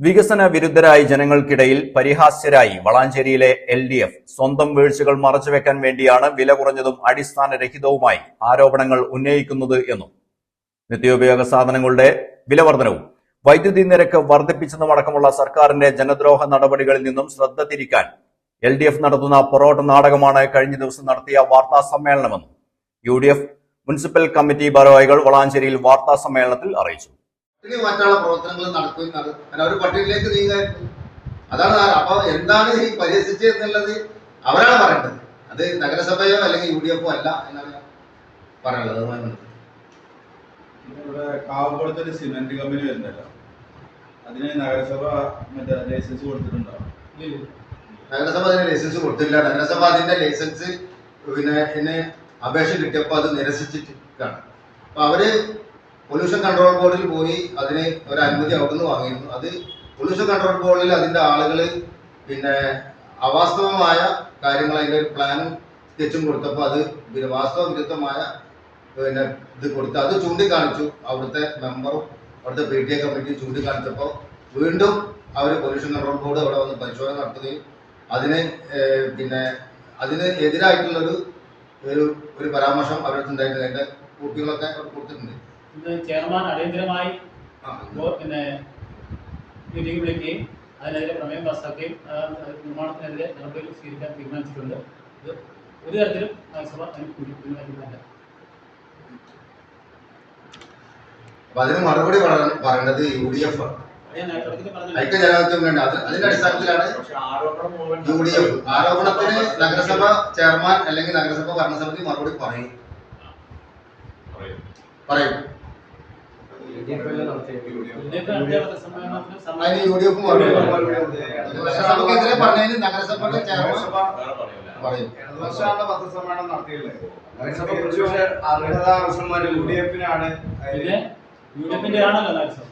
വികസന വിരുദ്ധരായി ജനങ്ങൾക്കിടയിൽ പരിഹാസ്യരായി വളാഞ്ചേരിയിലെ എൽ ഡി എഫ് സ്വന്തം വീഴ്ചകൾ മറച്ചുവെക്കാൻ വേണ്ടിയാണ് വില കുറഞ്ഞതും അടിസ്ഥാനരഹിതവുമായി ആരോപണങ്ങൾ ഉന്നയിക്കുന്നത് എന്നും നിത്യോപയോഗ സാധനങ്ങളുടെ വിലവർദ്ധനവും വൈദ്യുതി നിരക്ക് വർദ്ധിപ്പിച്ചതുമടക്കമുള്ള സർക്കാരിന്റെ ജനദ്രോഹ നടപടികളിൽ നിന്നും ശ്രദ്ധ തിരിക്കാൻ എൽ ഡി എഫ് നടത്തുന്ന പൊറോട്ട നാടകമാണ് കഴിഞ്ഞ ദിവസം നടത്തിയ വാർത്താ സമ്മേളനമെന്നും U D F municipal committee ഭാരവാഹികൾ വളാഞ്ചേരിയിൽ വാർത്താ സമ്മേളനത്തിൽ അറിയിച്ചു. പട്ടിണി മറ്റുള്ള പ്രവർത്തനങ്ങൾ നടക്കുകയും നട- കാരണം അവർ പട്ടികയിലേക്ക് നീങ്ങായിരുന്നു. അതാണ് അപ്പൊ എന്താണ് ഈ പരിഹസിച്ചത് എന്നുള്ളത് അവരാണ് പറയേണ്ടത്. അത് നഗരസഭയോ അല്ലെങ്കിൽ യു ഡി എഫോ അല്ല എന്നാണ് ഞാൻ പറയാനുള്ളത്. അതുമായി ബന്ധപ്പെട്ട്. ഇവിടെ കാവപ്പുറത്ത് ഒരു സിമെന്റ് കമ്പനി വരുന്നല്ലോ. അതിന് നഗരസഭ മറ്റേ ലൈസൻസ് കൊടുത്തിട്ടുണ്ടോ? നഗരസഭ അതിന് ലൈസൻസ് കൊടുത്തില്ല. നഗരസഭ അതിന്റെ ലൈസൻസ് പിന്നെ എന്നെ അപേക്ഷ കിട്ടിയപ്പോൾ അത് നിരസിച്ചിട്ടാണ് അപ്പൊ അവർ പൊല്യൂഷൻ കൺട്രോൾ ബോർഡിൽ പോയി അതിന് ഒരു അനുമതി അവിടെ നിന്ന് വാങ്ങിയിരുന്നു. അത് പൊല്യൂഷൻ കൺട്രോൾ ബോർഡിൽ അതിന്റെ ആളുകൾ പിന്നെ അവാസ്തവമായ കാര്യങ്ങൾ അതിന്റെ ഒരു പ്ലാനും സ്കെച്ചും കൊടുത്തപ്പോൾ അത് പിന്നെ വാസ്തവ വിരുദ്ധമായ പിന്നെ ഇത് കൊടുത്ത് അത് ചൂണ്ടിക്കാണിച്ചു. അവിടുത്തെ മെമ്പറും അവിടുത്തെ പി ടി എ കമ്മിറ്റി ചൂണ്ടിക്കാണിച്ചപ്പോൾ വീണ്ടും അവർ പൊല്യൂഷൻ കൺട്രോൾ ബോർഡ് അവിടെ വന്ന് പരിശോധന നടത്തുകയും അതിന് പിന്നെ അതിന് എതിരായിട്ടുള്ളൊരു ഒരു ഒരു പരാമർശം അവരുടെ ഉണ്ടായിട്ടുണ്ട്. അതിന്റെ കുട്ടികളൊക്കെ കൊടുത്തിട്ടുണ്ട്. ഇന്ന് ചെയർമാൻ അടിയന്തരമായി പിന്നെ മീറ്റിംഗ് വിളിക്കുകയും അതിനെതിരെ പ്രമേയം പാസ്സാക്കുകയും നിർമ്മാണത്തിനെതിരെ നടപടികൾ സ്വീകരിക്കാൻ തീരുമാനിച്ചിട്ടുണ്ട്. ഇത് ഒരു തരത്തിലും നഗരസഭ അപ്പൊ അതിന് മറുപടി പറയേണ്ടത് യു ഡി എഫ്. ഐക്യജനാധിപത്യം വേണ്ട. അത് അതിന്റെ അടിസ്ഥാനത്തിലാണ് യു ഡി എഫ്. ആരോപണത്തിന് നഗരസഭ ചെയർമാൻ അല്ലെങ്കിൽ നഗരസഭ ഭരണസമിതി മറുപടി പറയും. പറയും. അതിന് യു ഡി എഫ് പറഞ്ഞതിന് നഗരസഭയുടെ ചെയർമാൻ പറയും ഇടതുപക്ഷമാണ് പത്രസമ്മേളനം നടത്തിയില്ലേ? നഗരസഭ പ്രതിപക്ഷ അർഹത ആവശ്യന്മാർ യു ഡി എഫിനാണ് പിന്നെ യു ഡി എഫിന്റെ ആണല്ലോ നഗരസഭ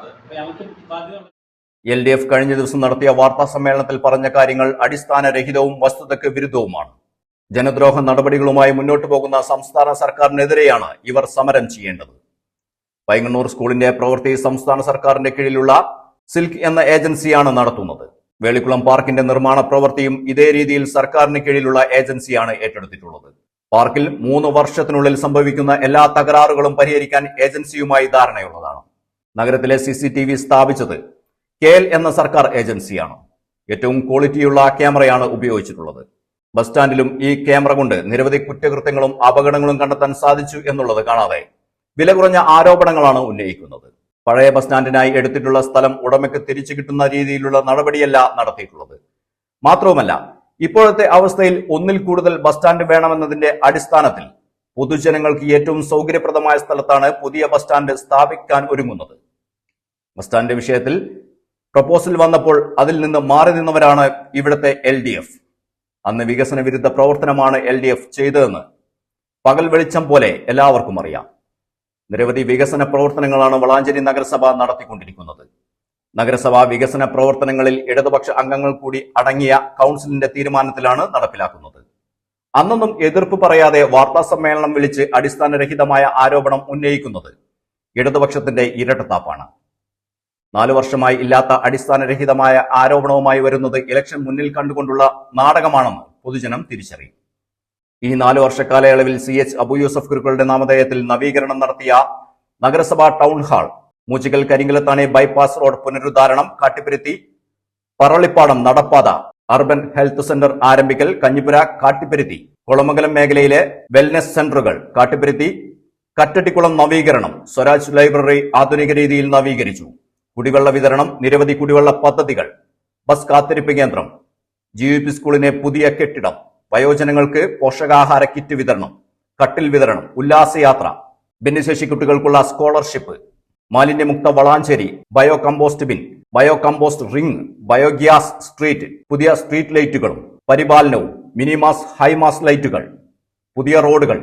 അപ്പൊ നമുക്ക് ബാധ്യത ഉണ്ട്. എൽ ഡി എഫ് കഴിഞ്ഞ ദിവസം നടത്തിയ വാർത്താ സമ്മേളനത്തിൽ പറഞ്ഞ കാര്യങ്ങൾ അടിസ്ഥാനരഹിതവും വസ്തുതയ്ക്ക് വിരുദ്ധവുമാണ്. ജനദ്രോഹ നടപടികളുമായി മുന്നോട്ടു പോകുന്ന സംസ്ഥാന സർക്കാരിനെതിരെയാണ് ഇവർ സമരം ചെയ്യേണ്ടത്. പൈങ്ങണ്ണൂർ സ്കൂളിന്റെ പ്രവൃത്തി സംസ്ഥാന സർക്കാരിന്റെ കീഴിലുള്ള സിൽക്ക് എന്ന ഏജൻസിയാണ് നടത്തുന്നത്. വേളിക്കുളം പാർക്കിന്റെ നിർമ്മാണ പ്രവൃത്തിയും ഇതേ രീതിയിൽ സർക്കാരിന് കീഴിലുള്ള ഏജൻസിയാണ് ഏറ്റെടുത്തിട്ടുള്ളത്. പാർക്കിൽ മൂന്ന് വർഷത്തിനുള്ളിൽ സംഭവിക്കുന്ന എല്ലാ തകരാറുകളും പരിഹരിക്കാൻ ഏജൻസിയുമായി ധാരണയുള്ളതാണ്. നഗരത്തിലെ സി സി ടി വി സ്ഥാപിച്ചത് കെ എൽ എന്ന സർക്കാർ ഏജൻസിയാണ്. ഏറ്റവും ക്വാളിറ്റിയുള്ള ക്യാമറയാണ് ഉപയോഗിച്ചിട്ടുള്ളത്. ബസ് സ്റ്റാൻഡിലും ഈ ക്യാമറ കൊണ്ട് നിരവധി കുറ്റകൃത്യങ്ങളും അപകടങ്ങളും കണ്ടെത്താൻ സാധിച്ചു എന്നുള്ളത് കാണാതെ വില കുറഞ്ഞ ആരോപണങ്ങളാണ് ഉന്നയിക്കുന്നത്. പഴയ ബസ് സ്റ്റാൻഡിനായി എടുത്തിട്ടുള്ള സ്ഥലം ഉടമയ്ക്ക് തിരിച്ചു കിട്ടുന്ന രീതിയിലുള്ള നടപടിയല്ല നടത്തിയിട്ടുള്ളത്. മാത്രവുമല്ല ഇപ്പോഴത്തെ അവസ്ഥയിൽ ഒന്നിൽ കൂടുതൽ ബസ് സ്റ്റാൻഡ് വേണമെന്നതിന്റെ അടിസ്ഥാനത്തിൽ പൊതുജനങ്ങൾക്ക് ഏറ്റവും സൗകര്യപ്രദമായ സ്ഥലത്താണ് പുതിയ ബസ് സ്റ്റാൻഡ് സ്ഥാപിക്കാൻ ഒരുങ്ങുന്നത്. ബസ് സ്റ്റാൻഡ് വിഷയത്തിൽ പ്രപ്പോസൽ വന്നപ്പോൾ അതിൽ നിന്ന് മാറി നിന്നവരാണ് ഇവിടുത്തെ എൽ ഡി എഫ്. അന്ന് വികസന വിരുദ്ധ പ്രവർത്തനമാണ് എൽ ഡി എഫ് ചെയ്തതെന്ന് പകൽ വെളിച്ചം പോലെ എല്ലാവർക്കും അറിയാം. നിരവധി വികസന പ്രവർത്തനങ്ങളാണ് വളാഞ്ചേരി നഗരസഭ നടത്തിക്കൊണ്ടിരിക്കുന്നത്. നഗരസഭാ വികസന പ്രവർത്തനങ്ങളിൽ ഇടതുപക്ഷ അംഗങ്ങൾ കൂടി അടങ്ങിയ കൗൺസിലിന്റെ തീരുമാനത്തിലാണ് നടപ്പിലാക്കുന്നത്. അന്നൊന്നും എതിർപ്പ് പറയാതെ വാർത്താ സമ്മേളനം വിളിച്ച് അടിസ്ഥാനരഹിതമായ ആരോപണം ഉന്നയിക്കുന്നത് ഇടതുപക്ഷത്തിന്റെ ഇരട്ടത്താപ്പാണ്. നാലു വർഷമായി ഇല്ലാത്ത അടിസ്ഥാനരഹിതമായ ആരോപണവുമായി വരുന്നത് ഇലക്ഷൻ മുന്നിൽ കണ്ടുകൊണ്ടുള്ള നാടകമാണെന്ന് പൊതുജനം തിരിച്ചറിയും. ഈ നാലു വർഷ കാലയളവിൽ സി എച്ച് അബു യൂസഫ് കുരുക്കളുടെ നാമധേയത്തിൽ നവീകരണം നടത്തിയ നഗരസഭാ town hall Moochikkal Karinkallathani bypass road പുനരുദ്ധാരണം കാട്ടിപ്പരുത്തി പറളിപ്പാടം നടപ്പാത അർബൻ ഹെൽത്ത് സെന്റർ ആരംഭിക്കൽ കഞ്ഞിപ്പുര കാട്ടിപ്പരുത്തി കുളമംഗലം മേഖലയിലെ വെൽനസ് സെന്ററുകൾ കാട്ടിപ്പരുത്തി കറ്റട്ടിക്കുളം നവീകരണം സ്വരാജ് ലൈബ്രറി ആധുനിക രീതിയിൽ നവീകരിച്ചു. കുടിവെള്ള വിതരണം നിരവധി കുടിവെള്ള പദ്ധതികൾ ബസ് കാത്തിരിപ്പ് കേന്ദ്രം ജി സ്കൂളിനെ പുതിയ കെട്ടിടം വയോജനങ്ങൾക്ക് പോഷകാഹാര കിറ്റ് വിതരണം കട്ടിൽ വിതരണം ഉല്ലാസയാത്ര ഭിന്നശേഷി കുട്ടികൾക്കുള്ള സ്കോളർഷിപ്പ് മാലിന്യമുക്ത Valanchery bio compost bin bio compost ring biogas street പുതിയ സ്ട്രീറ്റ് ലൈറ്റുകളും പരിപാലനവും മിനിമാസ് ഹൈമാസ് ലൈറ്റുകൾ പുതിയ റോഡുകൾ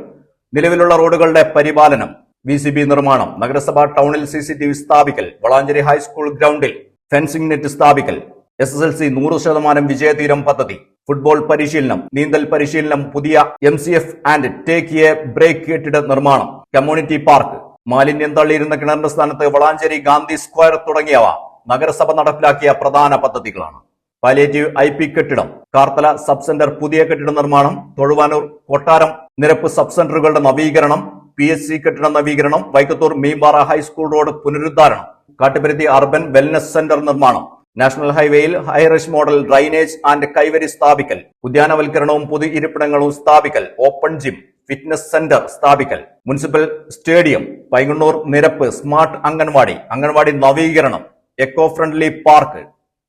നിലവിലുള്ള റോഡുകളുടെ പരിപാലനം വി സി ബി നിർമ്മാണം നഗരസഭാ ടൗണിൽ സി സി ടി വി സ്ഥാപിക്കൽ വളാഞ്ചേരി ഹൈസ്കൂൾ ഗ്രൗണ്ടിൽ ഫെൻസിംഗ് നെറ്റ് സ്ഥാപിക്കൽ എസ് എസ് എൽ സി നൂറ് ശതമാനം വിജയതീരം പദ്ധതി ഫുട്ബോൾ പരിശീലനം നീന്തൽ പരിശീലനം പുതിയ M C F and take a break കെട്ടിട നിർമ്മാണം കമ്മ്യൂണിറ്റി പാർക്ക് മാലിന്യം തള്ളിയിരുന്ന കിണറിന്റെ സ്ഥാനത്ത് വളാഞ്ചേരി ഗാന്ധി സ്ക്വയർ തുടങ്ങിയവ നഗരസഭ നടപ്പിലാക്കിയ പ്രധാന പദ്ധതികളാണ്. പാലിയേറ്റീവ് ഐ പി കെട്ടിടം കാർത്തല സബ് സെന്റർ പുതിയ കെട്ടിട നിർമ്മാണം തൊഴുവാനൂർ കൊട്ടാരം നിരപ്പ് സബ് സെന്ററുകളുടെ നവീകരണം പി എസ് സി കെട്ടിട നവീകരണം വൈക്കത്തൂർ മീമ്പാറ ഹൈസ്കൂൾ റോഡ് പുനരുദ്ധാരണം കാട്ടുപരുത്തി അർബൻ വെൽനസ് സെന്റർ നിർമ്മാണം നാഷണൽ ഹൈവേയിൽ ഹൈറിഷ് മോഡൽ ഡ്രൈനേജ് ആൻഡ് കൈവരി സ്ഥാപിക്കൽ ഉദ്യാനവൽക്കരണവും പൊതു ഇരിപ്പിടങ്ങളും സ്ഥാപിക്കൽ ഓപ്പൺ ജിം ഫിറ്റ്നസ് സെന്റർ സ്ഥാപിക്കൽ മുനിസിപ്പൽ സ്റ്റേഡിയം പൈങ്ങണ്ണൂർ നിരപ്പ് സ്മാർട്ട് അംഗൻവാടി അംഗൻവാടി നവീകരണം eco friendly park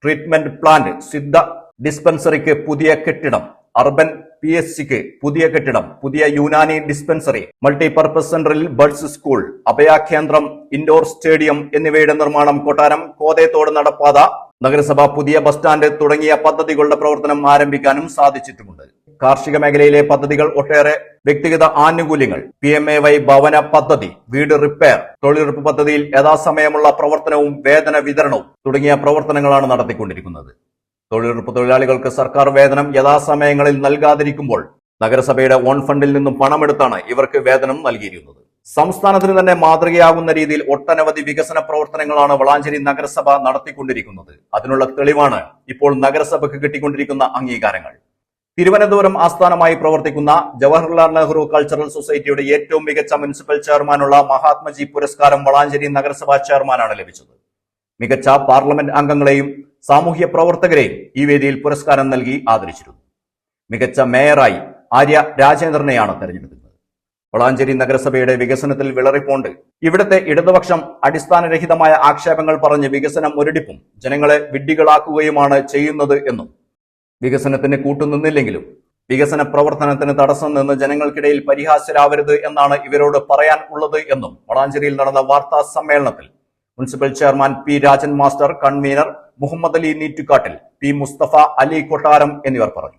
treatment plant Siddha ഡിസ്പെൻസറിക്ക് പുതിയ കെട്ടിടം അർബൻ പി എസ് സിക്ക് പുതിയ കെട്ടിടം പുതിയ യുനാനി ഡിസ്പെൻസറി മൾട്ടിപർപ്പസ് സെന്ററിൽ ബഡ്സ് സ്കൂൾ അഭയ കേന്ദ്രം ഇൻഡോർ സ്റ്റേഡിയം എന്നിവയുടെ നിർമ്മാണം കൊട്ടാരം കോതേത്തോട് നടപ്പാത നഗരസഭ പുതിയ ബസ് സ്റ്റാൻഡ് തുടങ്ങിയ പദ്ധതികളുടെ പ്രവർത്തനം ആരംഭിക്കാനും സാധിച്ചിട്ടുമുണ്ട്. കാർഷിക മേഖലയിലെ പദ്ധതികൾ ഒട്ടേറെ വ്യക്തിഗത ആനുകൂല്യങ്ങൾ പി എം എ വൈ ഭവന പദ്ധതി വീട് റിപ്പയർ തൊഴിലുറപ്പ് പദ്ധതിയിൽ യഥാസമയമുള്ള പ്രവർത്തനവും വേതന വിതരണവും തുടങ്ങിയ പ്രവർത്തനങ്ങളാണ് നടത്തിക്കൊണ്ടിരിക്കുന്നത്. തൊഴിലുറപ്പ് തൊഴിലാളികൾക്ക് സർക്കാർ വേതനം യഥാസമയങ്ങളിൽ നൽകാതിരിക്കുമ്പോൾ നഗരസഭയുടെ ഓൺ ഫണ്ടിൽ നിന്നും പണമെടുത്താണ് ഇവർക്ക് വേതനം നൽകിയിരുന്നത് സംസ്ഥാനത്തിന് തന്നെ മാതൃകയാകുന്ന രീതിയിൽ ഒട്ടനവധി വികസന പ്രവർത്തനങ്ങളാണ് വളാഞ്ചേരി നഗരസഭ നടത്തിക്കൊണ്ടിരിക്കുന്നത്. അതിനുള്ള തെളിവാണ് ഇപ്പോൾ നഗരസഭയ്ക്ക് കിട്ടിക്കൊണ്ടിരിക്കുന്ന അംഗീകാരങ്ങൾ. തിരുവനന്തപുരം ആസ്ഥാനമായി പ്രവർത്തിക്കുന്ന ജവഹർലാൽ നെഹ്റു കൾച്ചറൽ സൊസൈറ്റിയുടെ ഏറ്റവും മികച്ച മുനിസിപ്പൽ ചെയർമാനുള്ള മഹാത്മജി പുരസ്കാരം വളാഞ്ചേരി നഗരസഭാ ചെയർമാനാണ് ലഭിച്ചത്. മികച്ച പാർലമെന്റ് അംഗങ്ങളെയും സാമൂഹ്യ പ്രവർത്തകരെയും ഈ വേദിയിൽ പുരസ്കാരം നൽകി ആദരിച്ചിരുന്നു. മികച്ച മേയറായി ആര്യ രാജേന്ദ്രനെയാണ് തെരഞ്ഞെടുക്കുന്നത് വളാഞ്ചേരി നഗരസഭയുടെ വികസനത്തിൽ വിളറിപ്പോണ്ട്. ഇവിടുത്തെ ഇടതുപക്ഷം അടിസ്ഥാനരഹിതമായ ആക്ഷേപങ്ങൾ പറഞ്ഞ് വികസനം മുരടിപ്പും. ജനങ്ങളെ വിഡ്ഢികളാക്കുകയുമാണ് ചെയ്യുന്നത് എന്നും. വികസനത്തിന് കൂട്ടുനിന്നില്ലെങ്കിലും വികസന പ്രവർത്തനത്തിന് തടസ്സം നിന്ന് ജനങ്ങൾക്കിടയിൽ പരിഹാസ്യരാവരുത് എന്നാണ് ഇവരോട് പറയാൻ ഉള്ളത് എന്നും വളാഞ്ചേരിയിൽ നടന്ന വാർത്താ സമ്മേളനത്തിൽ municipal chairman P Rajan master convener Muhammad Ali Neettukattil P Mustafa Ali Kottaram എന്നിവർ പറഞ്ഞു.